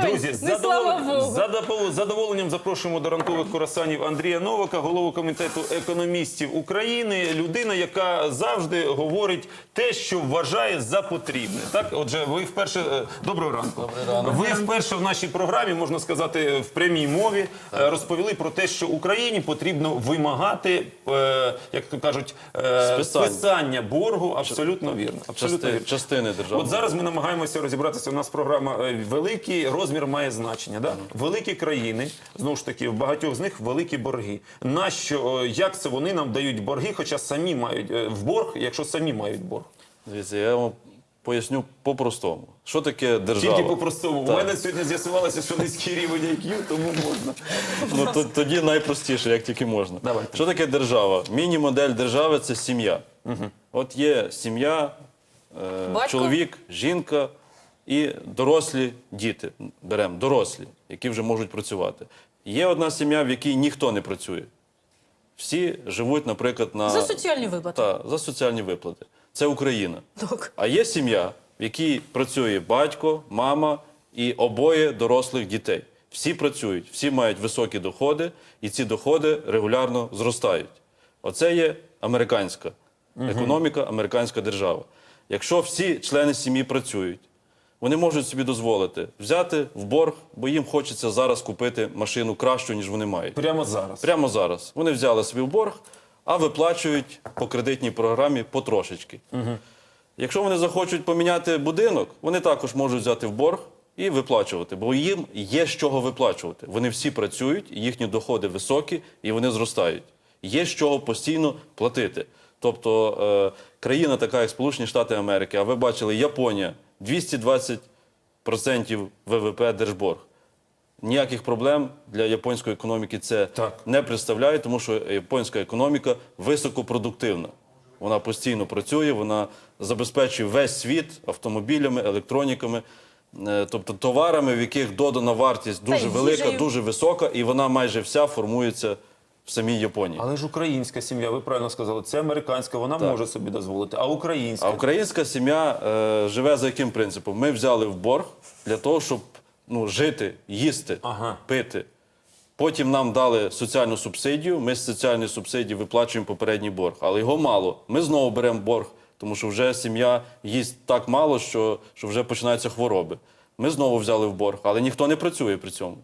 Друзі, ну, з задовол- задоволенням запрошуємо до ранкових курасанів Андрія Новака, голову комітету економістів України. Людина, яка завжди говорить те, що вважає за потрібне. Так, отже, ви вперше е, доброго ранку. Ви вперше в нашій програмі, можна сказати, в прямій мові е, розповіли про те, що Україні потрібно вимагати, е, як то кажуть, Списання. списання боргу. Абсолютно вірно. Абсолютно Частини, вірно. частини держави. От зараз ми намагаємося розібратися. У нас програма великий розмір має значення. Да? Великі країни, знову ж таки, в багатьох з них великі борги. Нащо е, як це вони нам дають борги, хоча самі мають е, в борг, якщо самі мають борг? Дивіться, я вам поясню по-простому. Що таке держава? Тільки по-простому. У мене сьогодні з'ясувалося, що низький рівень IQ, тому можна. Ну, то- тоді найпростіше, як тільки можна. Давайте. Що таке держава? Міні-модель держави це сім'я. От є сім'я, е, чоловік, жінка і дорослі діти. Беремо дорослі, які вже можуть працювати. Є одна сім'я, в якій ніхто не працює. Всі живуть, наприклад, на За соціальні виплати. Та, за соціальні виплати. Це Україна. Так. А є сім'я, в якій працює батько, мама і обоє дорослих дітей. Всі працюють, всі мають високі доходи, і ці доходи регулярно зростають. Оце є американська економіка, американська держава. Якщо всі члени сім'ї працюють, вони можуть собі дозволити взяти в борг, бо їм хочеться зараз купити машину кращу, ніж вони мають. Прямо зараз. Прямо зараз. Вони взяли собі в борг, а виплачують по кредитній програмі потрошечки. Якщо вони захочуть поміняти будинок, вони також можуть взяти в борг і виплачувати, бо їм є з чого виплачувати. Вони всі працюють, їхні доходи високі і вони зростають. Є з чого постійно платити. Тобто е, країна така, як Сполучені Штати Америки, а ви бачили Японія 220% ВВП держборг. Ніяких проблем для японської економіки це Так. не представляє, тому що японська економіка високопродуктивна. Вона постійно працює, вона забезпечує весь світ автомобілями, електроніками, е, тобто товарами, в яких додана вартість дуже велика, дуже висока, і вона майже вся формується в самій Японії. Але ж українська сім'я, ви правильно сказали, це американська, вона може собі дозволити. А українська А українська сім'я е, живе за яким принципом? Ми взяли в борг для того, щоб ну, жити, їсти, Ага. пити. Потім нам дали соціальну субсидію. Ми з соціальної субсидії виплачуємо попередній борг, але його мало. Ми знову беремо борг, тому що вже сім'я їсть так мало, що, що вже починаються хвороби. Ми знову взяли в борг, але ніхто не працює при цьому.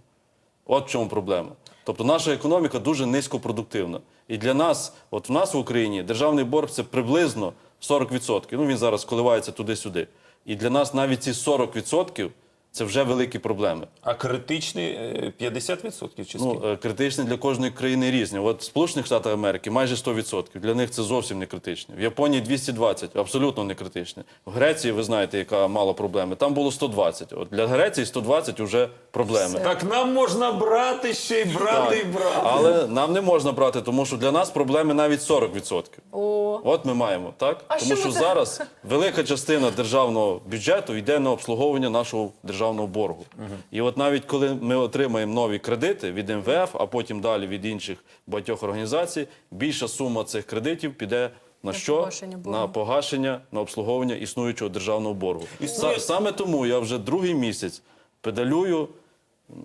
От в чому проблема. Тобто наша економіка дуже низькопродуктивна. І для нас, от в нас в Україні, державний борг це приблизно 40%. Ну він зараз коливається туди-сюди. І для нас навіть ці 40% це вже великі проблеми. а критичний е, 50% чи? Ну, е, критичні для кожної країни різні. От в Сполучених Штатах Америки майже 100%. Для них це зовсім не критично. В Японії 220, абсолютно не критичне. В Греції, ви знаєте, яка мала проблеми. Там було 120. От для Греції 120 вже проблеми. Так нам можна брати ще й брати і брати. Але нам не можна брати, тому що для нас проблеми навіть 40%. О, От ми маємо, так? А тому що що зараз велика частина державного бюджету йде на обслуговування нашого державного боргу. І от навіть коли ми отримаємо нові кредити від МВФ, а потім далі від інших багатьох організацій, більша сума цих кредитів піде. На що? погашення. На погашення, на обслуговування існуючого державного боргу. Існує- Саме тому я вже другий місяць педалюю,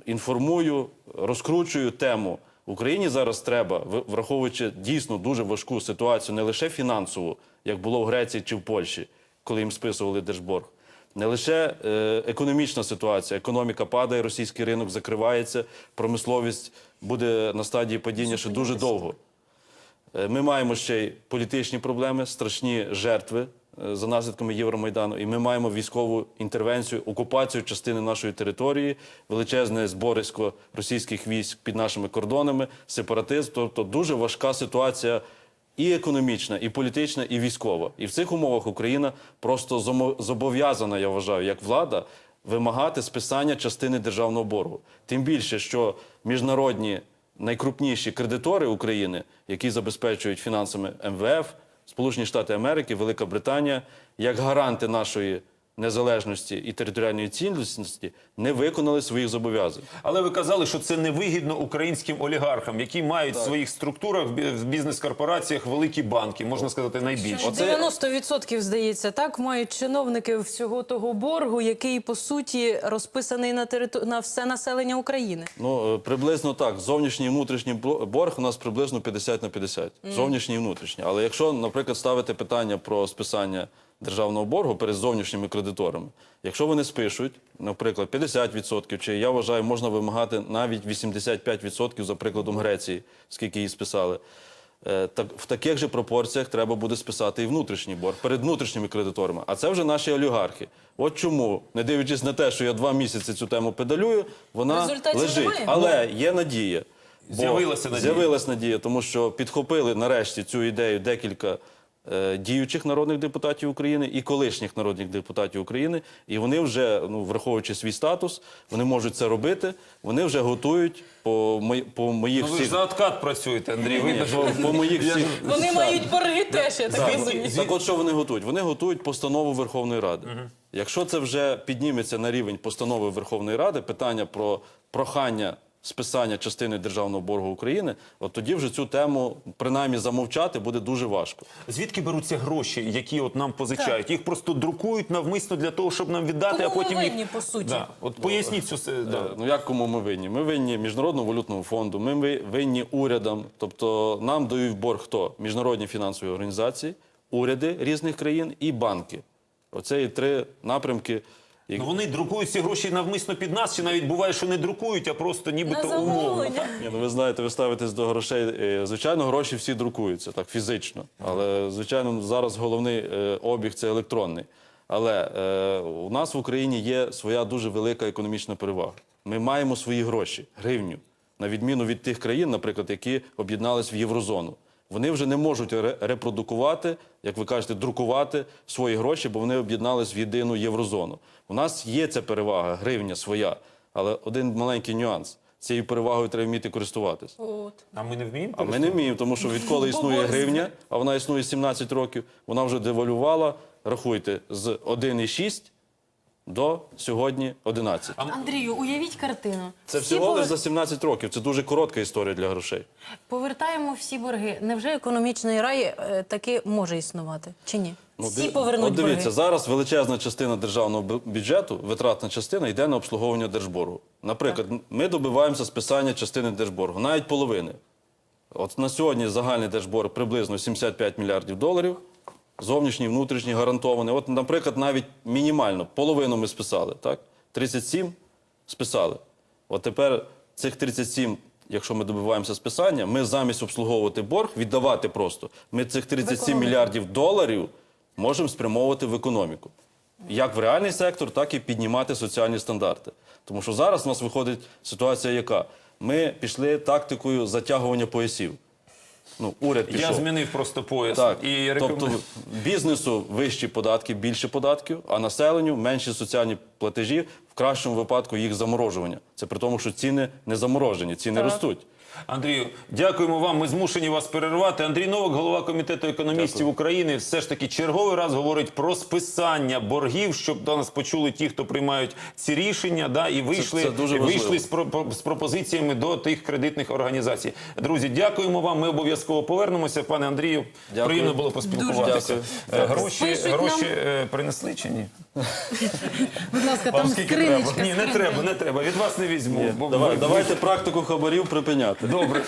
інформую, розкручую тему. Україні зараз треба, враховуючи дійсно дуже важку ситуацію, не лише фінансову, як було в Греції чи в Польщі, коли їм списували держборг, не лише е, економічна ситуація, економіка падає, російський ринок закривається, промисловість буде на стадії падіння ще дуже довго. Е, Ми маємо ще й політичні проблеми, страшні жертви е, за наслідками Євромайдану. І ми маємо військову інтервенцію, окупацію частини нашої території, величезне зборисько російських військ під нашими кордонами, сепаратизм. Тобто дуже важка ситуація і економічна, і політична, і військова. І в цих умовах Україна просто зобов'язана, я вважаю, як влада. Вимагати списання частини державного боргу. Тим більше, що міжнародні найкрупніші кредитори України, які забезпечують фінансами МВФ, Сполучені Штати Америки, Велика Британія, як гаранти нашої незалежності і територіальної цілісності не виконали своїх зобов'язань. Але ви казали, що це невигідно українським олігархам, які мають в своїх структурах в бізнес-корпораціях великі банки, можна сказати, найбільші. Оце- 90% здається, так мають чиновники всього того боргу, який по суті розписаний на териту... на все населення України. Ну, е, приблизно так. Зовнішній і внутрішній борг у нас приблизно 50 на 50. Зовнішній і внутрішній. Але якщо, наприклад, ставити питання про списання державного боргу перед зовнішніми кредиторами, якщо вони спишуть, наприклад, 50%, чи я вважаю, можна вимагати навіть 85% за прикладом Греції, скільки її списали. е, Так, в таких же пропорціях треба буде списати і внутрішній борг перед внутрішніми кредиторами. А це вже наші олігархи. От чому, не дивлячись на те, що я два місяці цю тему педалюю, вона Результатів лежить. немає? Але є надія. З'явилася надія. З'явилась надія, тому що підхопили нарешті цю ідею декілька діючих народних депутатів України і колишніх народних депутатів України. І вони вже, ну, враховуючи свій статус, вони можуть це робити. Вони вже готують по, мої- по моїх Ну, ви ж за откат працюєте, Андрій. Що по, по моїх всіх Вони мають борги теж, я так так, розумію. так от що вони готують? Вони готують постанову Верховної Ради. Якщо це вже підніметься на рівень постанови Верховної Ради, питання про прохання списання частини державного боргу України, от тоді вже цю тему принаймні замовчати буде дуже важко. звідки беруться гроші, які от нам позичають? Їх просто друкують навмисно для того, щоб нам віддати, Кому а потім ми їх... винні, по суті? Да. От поясніть цю се- да. Е, Ну як кому ми винні? Ми винні Міжнародному валютному фонду, ми винні урядам. Тобто нам дають борг хто? Міжнародні фінансові організації, уряди різних країн і банки. Оце і три напрямки. І- Ну, вони друкують ці гроші навмисно під нас, чи навіть буває, що не друкують, а просто нібито умовно. Ні, ну ви знаєте, ви ставитесь до грошей. е, Звичайно, гроші всі друкуються так фізично. Але звичайно, зараз головний е, обіг це електронний. Але е, у нас в Україні є своя дуже велика економічна перевага. Ми маємо свої гроші, гривню, на відміну від тих країн, наприклад, які об'єднались в єврозону. Вони вже не можуть ре- репродукувати, як ви кажете, друкувати свої гроші, бо вони об'єднались в єдину єврозону. У нас є ця перевага, гривня своя, але один маленький нюанс. Цією перевагою треба вміти користуватись. От. А ми не вміємо? А ми не вміємо, тому що відколи існує гривня, а вона існує 17 років, вона вже девалювала, рахуйте, з 1,6 до сьогодні 11. Андрію, уявіть картину. Це Всі всього лише повер- за 17 років. Це дуже коротка історія для грошей. Повертаємо всі борги. Невже економічний рай е, таки може існувати? Чи ні? всі Ну, ди- повернуть От дивіться, борги. зараз величезна частина державного бю- бюджету, витратна частина, йде на обслуговування держборгу. Наприклад, ми добиваємося списання частини держборгу, навіть половини. От на сьогодні загальний держборг приблизно 75 мільярдів доларів, зовнішній, внутрішній гарантований. От, наприклад, навіть мінімально половину ми списали, так? 37 списали. От тепер цих 37, якщо ми добиваємося списання, ми замість обслуговувати борг, віддавати просто, ми цих 37 мільярдів доларів можемо спрямовувати в економіку. Як в реальний сектор, так і піднімати соціальні стандарти. Тому що зараз у нас виходить ситуація, яка ми пішли тактикою затягування поясів. Ну, уряд пішов. Я змінив просто пояс. Так, І тобто бізнесу вищі податки, більше податків, а населенню менші соціальні платежі, в кращому випадку їх заморожування. Це при тому, що ціни не заморожені, ціни ростуть. Андрію, дякуємо вам. Ми змушені вас перервати. Андрій Новак, голова комітету економістів України, все ж таки черговий раз говорить про списання боргів, щоб до нас почули ті, хто приймають ці рішення, да і вийшли, це дуже вийшли з, про- з пропозиціями до тих кредитних організацій. Друзі, дякуємо вам. Ми обов'язково повернемося. Пане Андрію, Дякую. приємно було поспілкуватися. Дякую. Е, Гроші, Спишуть гроші нам- е, принесли чи ні? Будь ласка, там скільки. Треба? Ні, не треба, не треба. Від вас не візьму. бо Давай, ви- давайте практику хабарів припиняти. Добре.